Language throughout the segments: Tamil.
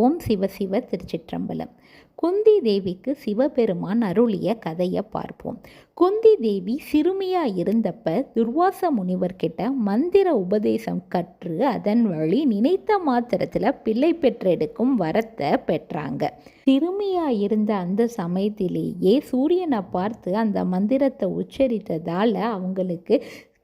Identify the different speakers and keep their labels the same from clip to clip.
Speaker 1: ஓம் சிவ சிவ திருச்சிற்றம்பலம். குந்தி தேவிக்கு சிவபெருமான் அருளிய கதையை பார்ப்போம். குந்தி தேவி சிறுமியாக இருந்தப்ப துர்வாச முனிவர்கிட்ட மந்திர உபதேசம் கற்று அதன் வழி நினைத்த மாத்திரத்தில் பிள்ளை பெற்றெடுக்கும் வரத்தை பெற்றாங்க. சிறுமியாக இருந்த அந்த சமயத்திலேயே சூரியனை பார்த்து அந்த மந்திரத்தை உச்சரித்ததால் அவங்களுக்கு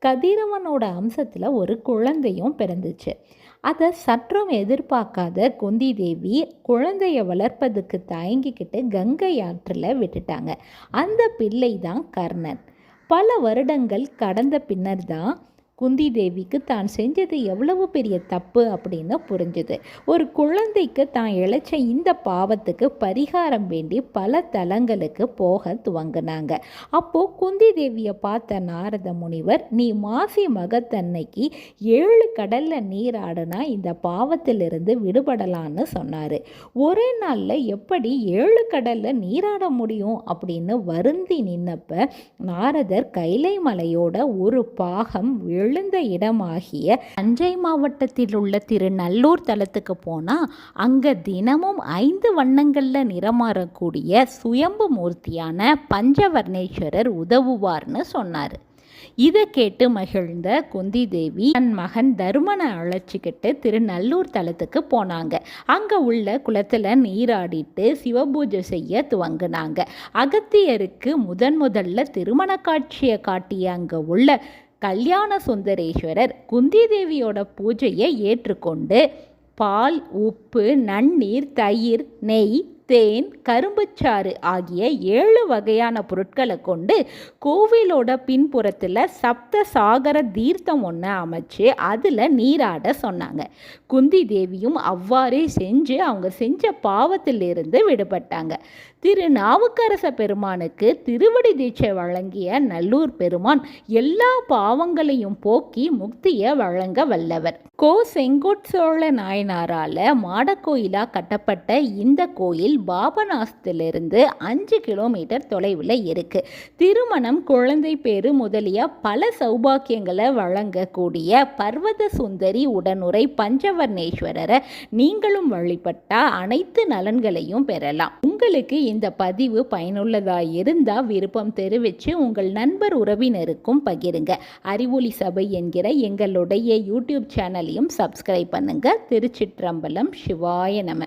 Speaker 1: கதிரவனோட அம்சத்தில் ஒரு குழந்தையும் பிறந்துச்சு. அதை சற்றும் எதிர்பார்க்காத குந்தி தேவி குழந்தைய வளர்ப்பதுக்கு தயங்கிக்கிட்டு கங்கை ஆற்றில் விட்டுட்டாங்க. அந்த பிள்ளை தான் கர்ணன். பல வருடங்கள் கடந்த பின்னர் தான் குந்தி தேவிக்கு தான் செஞ்சது எவ்வளவு பெரிய தப்பு அப்படின்னு புரிஞ்சுது. ஒரு குழந்தைக்கு தான் இழைச்ச இந்த பாவத்துக்கு பரிகாரம் வேண்டி பல தலங்களுக்கு போக துவங்கினாங்க. அப்போது குந்தி தேவியை பார்த்த நாரத முனிவர் நீ மாசி மகத்தன்னைக்கு ஏழு கடலில் நீராடுனா இந்த பாவத்திலிருந்து விடுபடலான்னு சொன்னார். ஒரே நாளில் எப்படி ஏழு கடலில் நீராட முடியும்? அப்படின்னு வருந்தி நின்னப்ப நாரதர் கைலை மலையோட ஒரு பாகம் எழுந்த இடமாகிய தஞ்சை மாவட்டத்தில் உள்ள திருநல்லூர் தலத்துக்கு போனால் அங்கே தினமும் ஐந்து வண்ணங்களில் நிறமாறக்கூடிய சுயம்பு மூர்த்தியான பஞ்சவர்ணேஸ்வரர் உதவுவார்னு சொன்னார். இதை கேட்டு மகிழ்ந்த குந்தி தேவி தன் மகன் தருமனை அழைச்சிக்கிட்டு திருநல்லூர் தலத்துக்கு போனாங்க. அங்கே உள்ள குளத்தில் நீராடிட்டு சிவபூஜை செய்ய துவங்கினாங்க. அகத்தியருக்கு முதன் முதல்ல திருமண காட்சியை காட்டிய அங்கே உள்ள கல்யாண சுந்தரேஸ்வரர் குந்தி தேவியோட பூஜையை ஏற்றுக்கொண்டு பால் உப்பு நன்னீர் தயிர் நெய் தேன் கரும்புச்சாறு ஆகிய ஏழு வகையான பொருட்களை கொண்டு கோவிலோட பின்புறத்தில் சப்த சாகர தீர்த்தம் ஒன்று அமைச்சு அதில் நீராட சொன்னாங்க. குந்தி தேவியும் அவ்வாறே செஞ்சு அவங்க செஞ்ச பாவத்திலிருந்து விடுபட்டாங்க. திரு நாவுக்கரச பெருமானுக்கு திருவடி தீட்சை வழங்கிய நல்லூர் பெருமான் எல்லா பாவங்களையும் போக்கி முக்தியை வழங்க வல்லவர். கோ செங்கோட்சோழ நாயனாரால் மாடக்கோயிலாக கட்டப்பட்ட இந்த கோயில் பாபநாசத்திலிருந்து அஞ்சு கிலோமீட்டர் தொலைவில் இருக்குது திருமணம் குழந்தை பேரு முதலிய பல சௌபாக்கியங்களை வழங்கக்கூடிய பர்வத சுந்தரி உடனுரை பஞ்சவர்ணேஸ்வரரை நீங்களும் வழிபட்டால் அனைத்து நலன்களையும் பெறலாம். உங்களுக்கு இந்த பதிவு பயனுள்ளதாக இருந்தால் விருப்பம் தெரிவித்து உங்கள் நண்பர் உறவினருக்கும் பகிருங்க. அறிவொளி சபை என்கிற எங்களுடைய யூடியூப் சேனல் சேனலையும் சப்ஸ்கிரைப் பண்ணுங்க. திருச்சிற்றம்பலம் சிவாய நம.